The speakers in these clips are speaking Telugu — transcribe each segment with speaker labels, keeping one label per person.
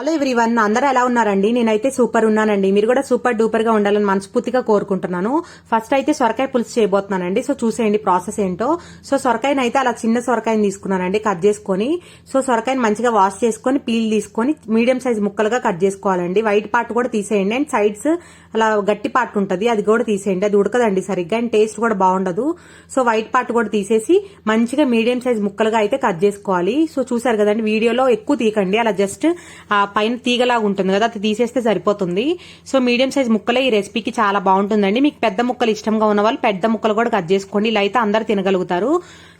Speaker 1: హలో వన్ అందరూ ఎలా ఉన్నారండి? నేనైతే సూపర్ ఉన్నానండి. మీరు కూడా సూపర్ డూపర్గా ఉండాలని మనస్ఫూర్తిగా కోరుకుంటున్నాను. ఫస్ట్ అయితే సొరకాయ పులుసు చేయబోతున్నానండి. సో చూసేయండి ప్రాసెస్ ఏంటో. సో సొరకాయని అయితే అలా చిన్న సొరకాయని తీసుకున్నానండి కట్ చేసుకొని. సో సొరకాయని మంచిగా వాష్ చేసుకొని పీల్ తీసుకొని మీడియం సైజ్ ముక్కలుగా కట్ చేసుకోవాలండి. వైట్ పార్ట్ కూడా తీసేయండి. అండ్ సైడ్స్ అలా గట్టి పార్ట్ ఉంటుంది. అది కూడా తీసేయండి. అది ఉడకదండి సరిగ్గా. అండ్ టేస్ట్ కూడా బాగుండదు. సో వైట్ పార్ట్ కూడా తీసేసి మంచిగా మీడియం సైజ్ ముక్కలుగా అయితే కట్ చేసుకోవాలి. సో చూసారు కదండి వీడియోలో ఎక్కువ తీకండి అలా జస్ట్ పైన తీగలాగా ఉంటుంది కదా అది తీసేస్తే సరిపోతుంది. సో మీడియం సైజ్ ముక్కలే ఈ రెసిపీకి చాలా బాగుంటుందండి. మీకు పెద్ద ముక్కలు ఇష్టంగా ఉన్న వాళ్ళు పెద్ద ముక్కలు కూడా కట్ చేసుకోండి. ఇలా అయితే అందరు తినగలుగుతారు.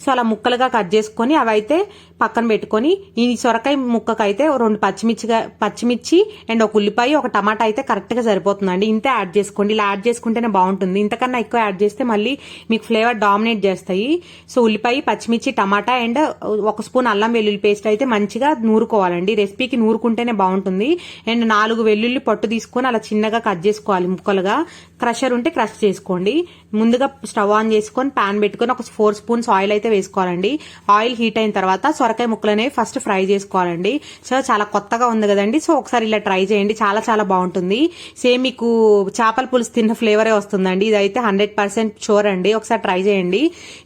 Speaker 1: సో అలా ముక్కలుగా కట్ చేసుకొని అవి అయితే పక్కన పెట్టుకొని ఈ సొరకాయ ముక్కకైతే అయితే రెండు పచ్చిమిర్చిగా పచ్చిమిర్చి అండ్ ఒక ఉల్లిపాయ ఒక టమాటా అయితే కరెక్ట్గా సరిపోతుందండి. ఇంతే యాడ్ చేసుకోండి. ఇలా యాడ్ చేసుకుంటేనే బాగుంటుంది. ఇంతకన్నా ఎక్కువ యాడ్ చేస్తే మళ్ళీ మీకు ఫ్లేవర్ డామినేట్ చేస్తాయి. సో ఉల్లిపాయ పచ్చిమిర్చి టమాటా అండ్ ఒక స్పూన్ అల్లం వెల్లుల్లి పేస్ట్ అయితే మంచిగా నూరుకోవాలండి. రెసిపీకి నూరుకుంటేనే బాగుంటుంది. అండ్ నాలుగు వెల్లుల్లి పట్టు తీసుకొని అలా చిన్నగా కట్ చేసుకోవాలి ముక్కలుగా. క్రషర్ ఉంటే క్రష్ చేసుకోండి. ముందుగా స్టవ్ ఆన్ చేసుకొని పాన్ పెట్టుకొని ఒక ఫోర్ స్పూన్స్ ఆయిల్ అయితే వేసుకోవాలండి. ఆయిల్ హీట్ అయిన తర్వాత సొరకాయ ముక్కలు అనేవి ఫస్ట్ ఫ్రై చేసుకోవాలండి. సో చాలా కొత్తగా ఉంది కదండి. సో ఒకసారి ఇలా ట్రై చేయండి. చాలా చాలా బాగుంటుంది. సేమ్ మీకు చేపల పులుసు తిన్న ఫ్లేవరే వస్తుందండి. ఇదైతే హండ్రెడ్ పర్సెంట్ షోర్ అండి. ఒకసారి ట్రై చేయండి.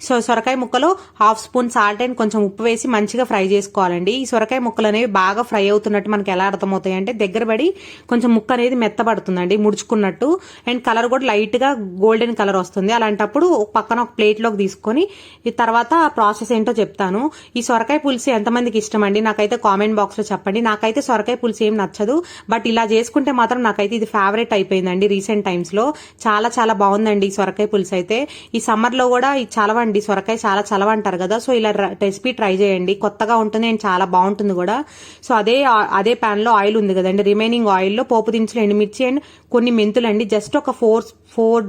Speaker 1: సో సొరకాయ ముక్కలు హాఫ్ స్పూన్ సాల్ట్ అండ్ కొంచెం ఉప్పు వేసి మంచిగా ఫ్రై చేసుకోవాలండి. ఈ సొరకాయ ముక్కలు అనేవి బాగా ఫ్రై అవుతున్నట్టు మనకి ఎలా అర్థమవుతాయి అంటే దగ్గర పడి కొంచెం ముక్క అనేది మెత్తబడుతుందండి ముడుచుకున్నట్టు. అండ్ కలర్ కూడా లైట్గా గోల్డెన్ కలర్ వస్తుంది. అలాంటప్పుడు పక్కన ఒక ప్లేట్లోకి తీసుకొని ఈ తర్వాత ప్రాసెస్ ఏంటో చెప్తాను. ఈ సొరకాయ పులుసు ఎంతమందికి ఇష్టం అండి నాకైతే కామెంట్ బాక్స్లో చెప్పండి. నాకైతే సొరకాయ పులుసు ఏం నచ్చదు. బట్ ఇలా చేసుకుంటే మాత్రం నాకైతే ఇది ఫేవరెట్ అయిపోయిందండి రీసెంట్ టైమ్స్లో చాలా చాలా బాగుందండి ఈ సొరకాయ పులుసు అయితే. ఈ సమ్మర్లో కూడా ఈ చలవండి. సొరకాయ చాలా చలవ అంటారు కదా. సో ఇలా రెసిపీ ట్రై చేయండి. కొత్తగా ఉంటుంది అండ్ చాలా బాగుంటుంది కూడా. సో అదే అదే ప్యాన్ లో ఆయిల్ ఉంది కదండి. రిమైనింగ్ ఆయిల్లో పోపు దినుసులు ఎండుమిర్చి అండ్ కొన్ని మెంతులు అండి. జస్ట్ ఒక ఫోర్ ఫోర్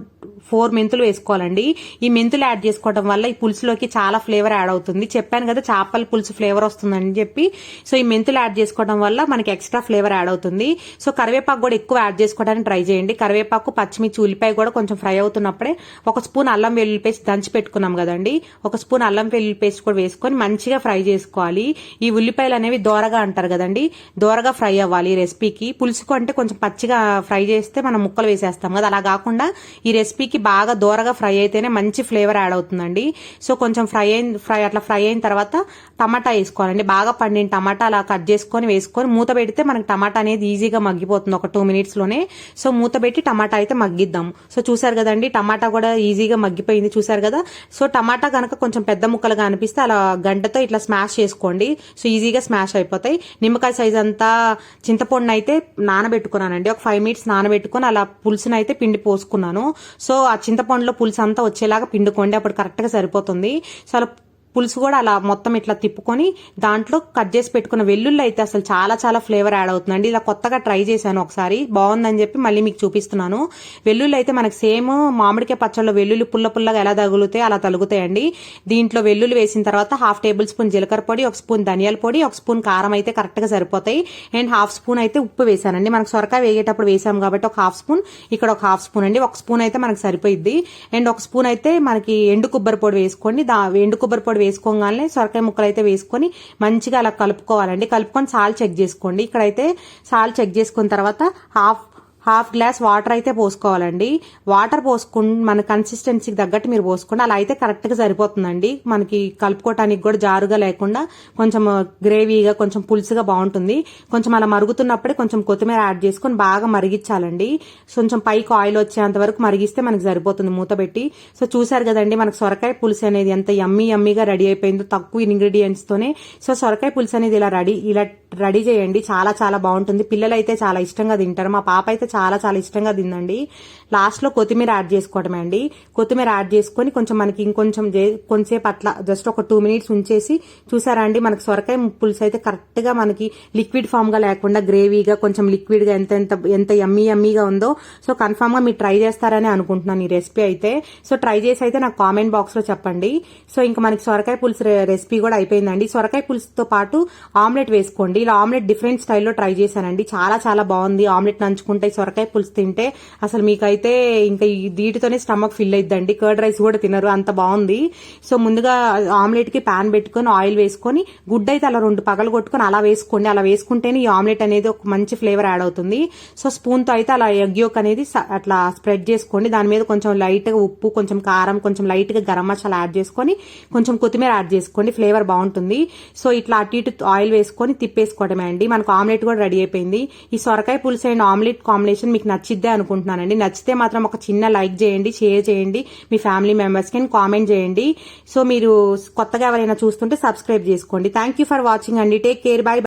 Speaker 1: ఫోర్ మెంతులు వేసుకోవాలండి. ఈ మెంతులు యాడ్ చేసుకోవడం వల్ల ఈ పులుసులోకి చాలా ఫ్లేవర్ యాడ్ అవుతుంది. చెప్పాను కదా చేపల పులుసు ఫ్లేవర్ వస్తుందని చెప్పి. సో ఈ మెంతులు యాడ్ చేసుకోవడం వల్ల మనకి ఎక్స్ట్రా ఫ్లేవర్ యాడ్ అవుతుంది. సో కరివేపాకు కూడా ఎక్కువ యాడ్ చేసుకోవడానికి ట్రై చేయండి. కరివేపాకు పచ్చిమిర్చి ఉల్లిపాయ కూడా కొంచెం ఫ్రై అవుతున్నప్పుడే ఒక స్పూన్ అల్లం వెల్లుల్లి పేస్ట్ దంచి పెట్టుకున్నాం కదండి. ఒక స్పూన్ అల్లం వెల్లుల్లి పేస్ట్ కూడా వేసుకొని మంచిగా ఫ్రై చేసుకోవాలి. ఈ ఉల్లిపాయలు అనేవి దోరగా అంటారు కదండి. దోరగా ఫ్రై అవ్వాలి ఈ రెసిపీకి. పులుసుకు అంటే కొంచెం పచ్చిగా ఫ్రై చేస్తే మనం ముక్కలు వేసేస్తాం కదా. అలా కాకుండా ఈ రెసిపీకి బాగా దోరగా ఫ్రై అయితేనే మంచి ఫ్లేవర్ యాడ్ అవుతుందండి. సో కొంచెం ఫ్రై అయిన ఫ్రై అట్లా ఫ్రై అయిన తర్వాత టమాటా వేసుకోవాలండి. బాగా పండిన టమాటా అలా కట్ చేసుకొని వేసుకొని మూత పెడితే మనకి టమాటా అనేది ఈజీగా మగ్గిపోతుంది. ఒక టూ మినిట్స్లోనే. సో మూత పెట్టి టమాటా అయితే మగ్గిద్దాం. సో చూసారు కదండి టమాటా కూడా ఈజీగా మగ్గిపోయింది చూసారు కదా. సో టమాటా కనుక కొంచెం పెద్ద ముక్కలుగా అనిపిస్తే అలా గంటతో ఇట్లా స్మాష్ చేసుకోండి. సో ఈజీగా స్మాష్ అయిపోతాయి. నిమ్మకాయ సైజ్ అంతా చింతపండు అయితే నానబెట్టుకున్నానండి. ఒక ఫైవ్ మినిట్స్ నానబెట్టుకుని అలా పులుసునైతే పిండి పోసుకున్నాను. సో ఆ చింతపండులో పులుసు అంతా వచ్చేలాగా పిండుకోండి అప్పుడు కరెక్ట్గా సరిపోతుంది. సో అలా పులుసు కూడా అలా మొత్తం ఇట్లా తిప్పుకొని దాంట్లో కట్ చేసి పెట్టుకున్న వెల్లుల్లి అయితే అసలు చాలా చాలా ఫ్లేవర్ యాడ్ అవుతుందండి. ఇలా కొత్తగా ట్రై చేశాను ఒకసారి. బాగుందని చెప్పి మళ్ళీ మీకు చూపిస్తున్నాను. వెల్లుల్లి అయితే మనకు సేమ్ మామిడికాయ పచ్చళ్ళలో వెల్లుల్లి పుల్ల పుల్లగా ఎలా తగులుతాయి అలా తగులుతాయండి. దీంట్లో వెల్లుల్లి వేసిన తర్వాత హాఫ్ టేబుల్ స్పూన్ జీలకర్ర పొడి ఒక స్పూన్ ధనియాల పొడి ఒక స్పూన్ కారం అయితే కరెక్ట్గా సరిపోతాయి. అండ్ హాఫ్ స్పూన్ అయితే ఉప్పు వేసానండి మనకు సొరకాయ వేగేటప్పుడు వేసాం కాబట్టి ఒక హాఫ్ స్పూన్ ఇక్కడ ఒక హాఫ్ స్పూన్ అండి. ఒక స్పూన్ అయితే మనకు సరిపోయిద్ది. అండ్ ఒక స్పూన్ అయితే మనకి ఎండు కొబ్బరి పొడి వేసుకోండి. దా ఎండు కొబ్బరి పొడి వేసుకోగానే సొరకాయ ముక్కలు అయితే వేసుకొని మంచిగా అలా కలుపుకోవాలండి. కలుపుకొని సాల్ చెక్ చేసుకోండి. ఇక్కడైతే సాల్ చెక్ చేసుకున్న తర్వాత హాఫ్ హాఫ్ గ్లాస్ వాటర్ అయితే పోసుకోవాలండి. వాటర్ పోసుకు మన కన్సిస్టెన్సీకి తగ్గట్టు మీరు పోసుకోండి అలా అయితే కరెక్ట్గా సరిపోతుందండి. మనకి కలుపుకోవటానికి కూడా జారుగా లేకుండా కొంచెం uh, గ్రేవీగా కొంచెం పులుసుగా బాగుంటుంది. కొంచెం అలా మరుగుతున్నప్పుడే కొంచెం కొత్తిమీర యాడ్ చేసుకొని బాగా మరిగించాలండి. కొంచెం పైకి ఆయిల్ వచ్చేంత వరకు మరిగిస్తే మనకి సరిపోతుంది మూత పెట్టి. సో చూసారు కదండి మనకు సొరకాయ పులుసు అనేది ఎంత యమ్మీ యమ్మీగా రెడీ అయిపోయిందో తక్కువ ఇంగ్రీడియంట్స్తోనే సో సొరకాయ పులుసు అనేది ఇలా రెడీ ఇలా రెడీ చేయండి. చాలా చాలా బాగుంటుంది. పిల్లలు అయితే చాలా ఇష్టంగా తింటారు. మా పాప అయితే చాలా చాలా ఇష్టంగా తిందండి. లాస్ట్లో కొత్తిమీర యాడ్ చేసుకోవడమే అండి. కొత్తిమీర యాడ్ చేసుకొని కొంచెం మనకి ఇంకొంచెం కొంచెంసేపు అట్లా జస్ట్ ఒక టూ మినిట్స్ ఉంచేసి చూసారా అండి? మనకి సొరకాయ పులుసు అయితే కరెక్ట్గా మనకి లిక్విడ్ ఫామ్గా లేకుండా గ్రేవీగా కొంచెం లిక్విడ్గా ఎంత ఎంత ఎంత యమ్మీ ఎమ్మీగా ఉందో. సో కన్ఫామ్గా మీరు ట్రై చేస్తారని అనుకుంటున్నాను ఈ రెసిపీ అయితే. సో ట్రై చేసి అయితే నాకు కామెంట్ బాక్స్లో చెప్పండి. సో ఇంకా మనకి సొరకాయ పులుసు రెసిపీ కూడా అయిపోయిందండి. సొరకాయ పులుసుతో పాటు ఆమ్లెట్ వేసుకోండి. ఇలా ఆమ్లెట్ డిఫరెంట్ స్టైల్లో ట్రై చేశానండి. చాలా చాలా బాగుంది. ఆమ్లెట్ నంచుకుంటే సొరకాయ పులుసు తింటే అసలు మీకైతే ఇంకా ఈ వీటితోనే స్టమక్ ఫిల్ అయిద్దండి. కర్డ్ రైస్ కూడా తినరు. అంత బాగుంది. సో ముందుగా ఆమ్లెట్కి పాన్ పెట్టుకొని ఆయిల్ వేసుకొని గుడ్ అయితే అలా రెండు పగలు కొట్టుకొని అలా వేసుకోండి. అలా వేసుకుంటేనే ఈ ఆమ్లెట్ అనేది ఒక మంచి ఫ్లేవర్ యాడ్ అవుతుంది. సో స్పూన్తో అయితే అలా ఎగ్ యోక్ అనేది అట్లా స్ప్రెడ్ చేసుకోండి. దాని మీద కొంచెం లైట్గా ఉప్పు కొంచెం కారం కొంచెం లైట్గా గరం మసాలా యాడ్ చేసుకొని కొంచెం కొత్తిమీర యాడ్ చేసుకోండి. ఫ్లేవర్ బాగుంటుంది. సో ఇట్లా అటు ఇటు ఆయిల్ వేసుకొని తిప్పేసి తిప్పేసుకోవడమే అండి. మనకు ఆమ్లెట్ కూడా రెడీ అయిపోయింది. ఈ సొరకాయ పులుసు అండ్ ఆమ్లెట్ కాంబినేషన్ మీకు నచ్చిద్దే అనుకుంటున్నానండి. నచ్చితే మాత్రం ఒక చిన్న లైక్ చేయండి షేర్ చేయండి మీ ఫ్యామిలీ మెంబర్స్కి కామెంట్ చేయండి. సో మీరు కొత్తగా ఎవరైనా చూస్తుంటే సబ్స్క్రైబ్ చేసుకోండి. థ్యాంక్ యూ ఫర్ వాచింగ్ అండి. Take care. బై.